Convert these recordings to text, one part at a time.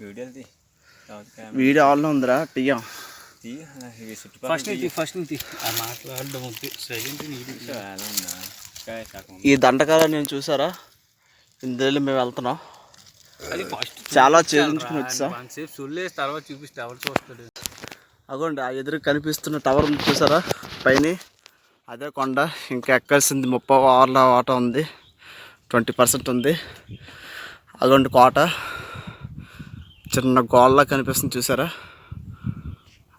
వీడియోది video ఆన్లో ఉందిరా టీయం? First మాట్లాడడం ఈ దండకాల నేను చూసారా? ఇందులో మేము వెళ్తున్నాం. అది ఫస్ట్ చాలా ఛేదించుకుని వచ్చా. సుల్లేసి తర్వాత చూపిస్తే ఎవరు చూస్తాడు అగోండి ఆ ఎదురు కనిపిస్తున్న టవర్ ఉంది చూసారా? పైన. అదే కొండ. ఇంకా ఎక్కాల్సింది ముప్పై ఆర్ల ఆట ఉంది. ట్వంటీ పర్సెంట్ ఉంది. అగోండి కోట. చిన్న గోళ్ళ కనిపిస్తుంది చూసారా?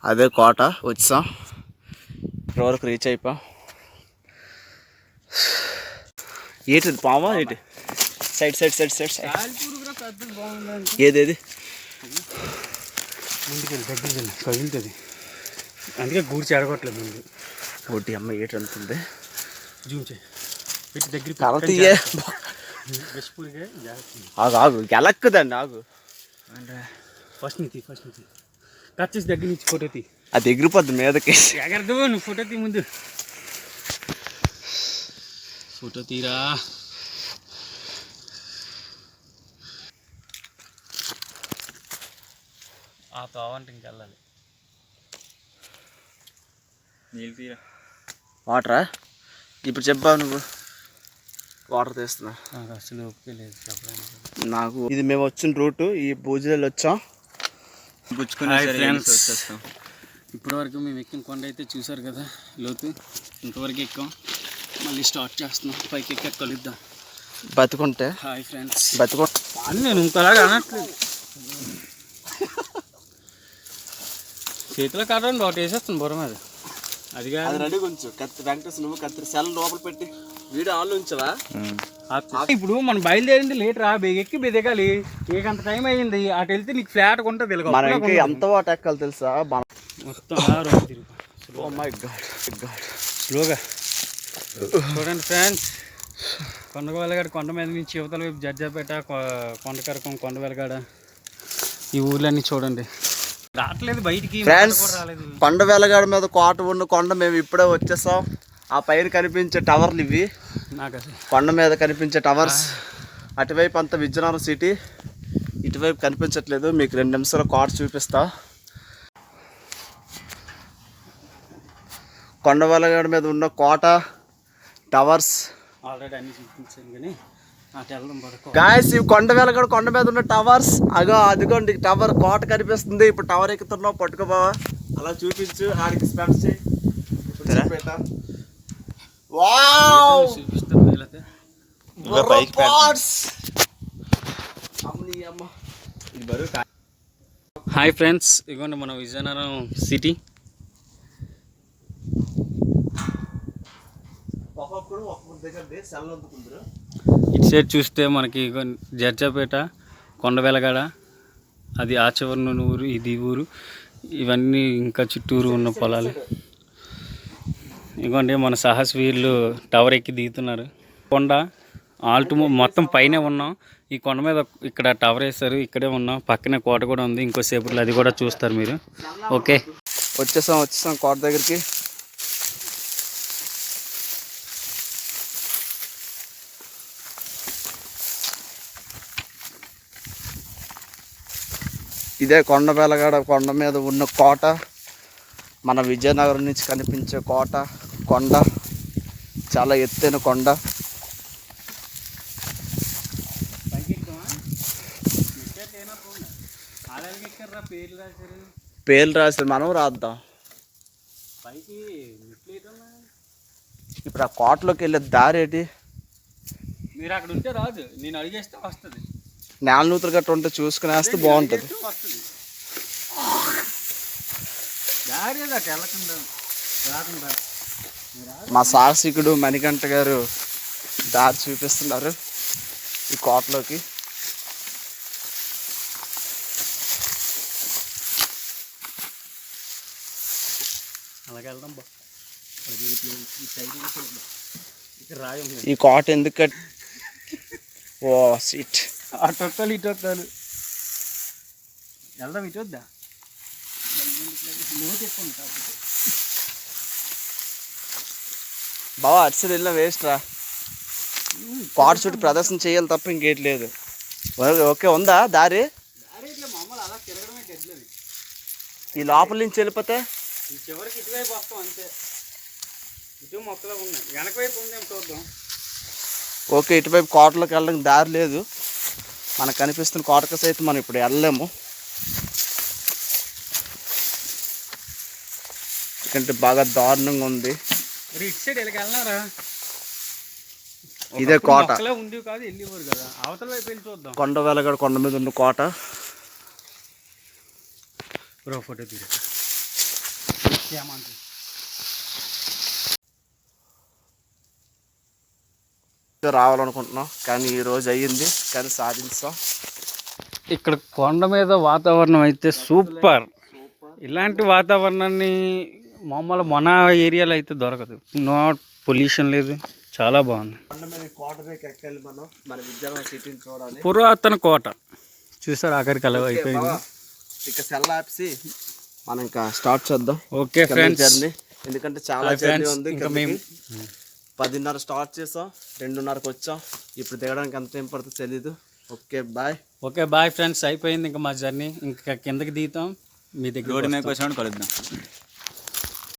అదే కోట వచ్చాం. ఇక్కడ వరకు రీచ్ అయిపోయాం. ఏంటిది పామా? ఏంటి? Side side side side side. పెద్దది బాగుంది ఏది ఏది ముందుకెళ్ళి దగ్గరికి కదులుతుంది అందుకే గూడి చెడగొట్టలేదు ముందు. ఒకటి అమ్మ ఏటి అంటుంది? జూమ్ చేయి. దగ్గర ఆగు ఆగు గెలక్కుదండి ఆగు. ఫస్ట్ నుంచి ఫస్ట్ నుంచి. చేసి దగ్గర నుంచి ఫోటో తీ అది ఎగిరిపోద్ది మీదకి. ఎగరదు నువ్వు ఫోటో తీ ముందు. ఫోటో తీరా. ఆ తావంటే ఇంకెళ్ళాలి నీళ్ళు తీరా. వాటరా ఇప్పుడు చెప్పావు నువ్వు. వాటర్ తీస్తున్నా నాకు అసలు ఓపిక లేదు చెప్పడానికి. నాకు ఇది మేము వచ్చిన రూటు ఈ పూజలు వచ్చాం. friends. వచ్చేస్తాం. ఇప్పటివరకు మేము ఎక్కిన కొండ అయితే చూసారు కదా లోతు. ఇంతవరకు ఎక్కాం. మళ్ళీ స్టార్ట్ చేస్తున్నాం. పైకి ఎక్కాక కలుద్దాం. బతుకుంటే. హాయ్ ఫ్రెండ్స్ బతుకు అని నేను ఇంకోలాగా అనట్లేదు. చేతిలో కట్టండి ఒకటి వేసేస్తాను బుర్ర మీద. అది అది కాదు రెడీ కొంచెం. కత్తి వెంకటేశ్ నువ్వు కత్తి సెల్ లోపల పెట్టి. వీడియో ఆన్లో ఉంచవా? ఇప్పుడు మనం బయలుదేరింది లేట్ రా బెగెక్కి బెదగాలి. నీకు అంత టైం అయ్యింది. అటు వెళ్తే నీకు ఫ్లాట్ ఉంటుంది ఉంటుంది. ఎంత వాట ఎక్కాలి తెలుసా? మన మొత్తం అలా రౌండ్ తిరుగు. ఓ మై గాడ్ గాడ్ స్లోగా. చూడండి ఫ్రెండ్స్ కొండ వెలగాడ కొండ మీద నుంచి యువతల వైపు జడ్జాపేట కొ- కొండకరకం కొండ వెలగాడ. ఈ ఊర్లన్నీ చూడండి. రావట్లేదు బయటికి. ఫ్రెండ్స్ కూడా రాలేదు. కొండ వెలగాడ మీద కోట ఉన్న కొండ మేము ఇప్పుడే వచ్చేసాం. ఆ పైన కనిపించే టవర్లు ఇవి. కొండ మీద కనిపించే టవర్స్. అటువైపు అంతా విజయనగరం సిటీ. ఇటువైపు కనిపించట్లేదు. మీకు రెండు నిమిషాల కోట చూపిస్తా. కొండ వెలగాడ మీద ఉన్న కోట టవర్స్. ఆల్రెడీ అన్ని చూపించాను కానీ గాయస్ ఇవి కొండ వెలగాడ కొండ మీద ఉన్న టవర్స్. అగో అదిగోండి టవర్ కోట కనిపిస్తుంది. ఇప్పుడు టవర్ ఎక్కుతున్నావు పట్టుకోబావా అలా చూపించు. ఆడికి స్పెండ్ చేయి. వావ్! హాయ్ ఫ్రెండ్స్ ఇదిగోండి మన విజయనగరం సిటీ. ఇటు సైడ్ చూస్తే మనకి ఇగో జడ్జాపేట కొండ వెలగాడ అది ఆ చివరిన ఊరు ఇది ఊరు. ఇవన్నీ ఇంకా చుట్టూరు ఉన్న పొలాలు. ఇదిగోండి మన సాహస్ వీళ్ళు టవర్ ఎక్కి దిగుతున్నారు. కొండ ఆల్ట్ మొత్తం పైనే ఉన్నాం. ఈ కొండ మీద ఇక్కడ టవర్ వేస్తారు ఇక్కడే ఉన్నాం. పక్కనే కోట కూడా ఉంది ఇంకోసేపట్లో అది కూడా చూస్తారు మీరు. ఓకే. వచ్చేసాం వచ్చేసాం కోట దగ్గరికి. ఇదే కొండ బెలగాడ కొండ మీద ఉన్న కోట మన విజయనగరం నుంచి కనిపించే కోట. కొండ చాలా ఎత్తైన కొండ. పేర్లు రాశారు పేర్లు రాసి మనం రాద్దాం. ఇప్పుడు ఆ కోటలోకి వెళ్ళే దారి ఏంటి? మీరు అక్కడ ఉంటే రాదు నేను అడిగేస్తే వస్తుంది నేల నూతులు గట్ట ఉంటే చూసుకుని వేస్తే బాగుంటుంది. దారి వెళ్ళకుండా రాకుండా. మా సాహసికుడు మణికంఠ గారు దారి చూపిస్తున్నారు ఈ కోటలోకి. వెళ్దాం ఈ కోట ఎందుకు కట్? ఓ సీట్ అటు ఇటు ఒక్కలు వెళ్దాం ఇటు వద్దా? నువ్వు చెప్పండి బావా అటు వెళ్ళిన వేస్ట్ రా. కోట చుట్టూ ప్రదర్శన చేయాలి తప్ప ఇంకేటి లేదు. ఓకే ఉందా దారి? ఈ లోపల నుంచి వెళ్ళిపోతే? చివరికి ఇటువైపు వస్తాం అంతే. ఇటు మొక్కలు ఉన్నాయి. వెనక వైపు ఉందేం చూద్దాం. ఓకే ఇటువైపు కోటలోకి వెళ్ళడానికి దారి లేదు. మనకు కనిపిస్తున్న కోటకి సైతం మనం ఇప్పుడు వెళ్ళలేము. ఎందుకంటే బాగా దారుణంగా ఉంది. మరి ఇటు సైడ్ వెళ్ళి వెళ్ళినారా? ఇదే కోట. ఉంది కాదు వెళ్ళేవారు కదా. అవతల వైపు వెళ్ళి చూద్దాం. కొండ వెలగడ కొండ మీద ఉన్న కోట. బ్రో ఫోటో తీరు. రావాలనుకుంటున్నాం కానీ ఈ రోజు అయ్యింది కానీ సాధించాం. ఇక్కడ కొండ మీద వాతావరణం అయితే సూపర్. ఇలాంటి వాతావరణాన్ని మామూలు మన ఏరియాలో అయితే దొరకదు. నాట్ పొల్యూషన్ లేదు. చాలా బాగుంది. పురాతన కోట. చూసారు? ఆఖరికి అలా అయిపోయింది. ఇక సెల్ ఆపేసి మనం ఇంకా స్టార్ట్ చేద్దాం. ఓకే ఫ్రెండ్స్ జర్నీ ఎందుకంటే చాలా జర్నీ ఉంది ఇంకా. మేము- పదిన్నర స్టార్ట్ చేసాం. రెండున్నరకు వచ్చాం. ఇప్పుడు దిగడానికి ఎంత టైం పడుతుందో తెలీదు. Okay bye. Okay bye friends అయిపోయింది ఇంకా మా జర్నీ ఇంకా కిందకి దిగుతాం. మీ దగ్గర రోడ్డు మీదకి వచ్చినప్పుడు కలుద్దాం.